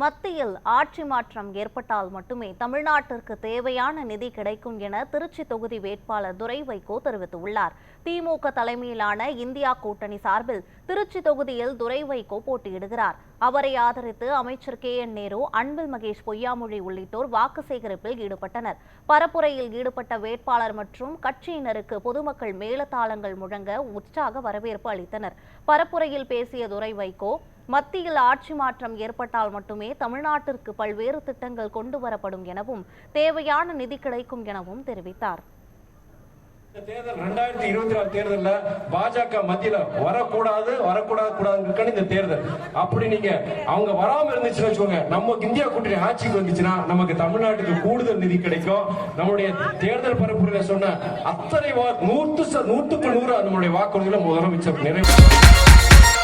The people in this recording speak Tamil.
மத்தியில் ஆட்சி மாற்றம் ஏற்பட்டால் மட்டுமே தமிழ்நாட்டிற்கு தேவையான நிதி கிடைக்கும் என திருச்சி தொகுதி வேட்பாளர் துரை வைகோ தெரிவித்துள்ளார். திமுக தலைமையிலான இந்தியா கூட்டணி சார்பில் திருச்சி தொகுதியில் துரை வைகோ போட்டியிடுகிறார். அவரை ஆதரித்து அமைச்சர் கே என் நேரு அன்பில் மகேஷ் பொய்யாமொழி உள்ளிட்டோர் வாக்கு சேகரிப்பில் ஈடுபட்டனர். பரப்புரையில் ஈடுபட்ட வேட்பாளர் மற்றும் கட்சியினருக்கு பொதுமக்கள் மேலதாளங்கள் முழங்க உற்சாக வரவேற்பு அளித்தனர். பரப்புரையில் பேசிய துரை வைகோ மத்தியில் ஆட்சி மாற்றம் ஏற்பட்டால் மட்டுமே தமிழ்நாட்டிற்கு பல்வேறு திட்டங்கள் கொண்டு வரப்படும் எனவும் தேவையான நிதி கிடைக்கும் எனவும் தெரிவித்தார். இந்த தேர்தல் ரெண்டாயிரத்தி இருபத்தி நாலு தேர்தலில் பாஜக மத்தியில வரக்கூடாது வரக்கூடாது கூடாதுன்னு இந்த தேர்தல். அப்படி நீங்க அவங்க வராம இருந்துச்சுன்னு வச்சுக்கோங்க நம்ம இந்தியா கூட்டணி ஆட்சிக்கு வந்துச்சுன்னா நமக்கு தமிழ்நாட்டுக்கு கூடுதல் நிதி கிடைக்கும். நம்மளுடைய தேர்தல் பரப்புரையில சொன்ன அத்தனை வா- நூற்று ச- நூற்றுக்கு நூறு நம்மளுடைய வாக்குறுதிகளை முதலமைச்சர் நிறைவு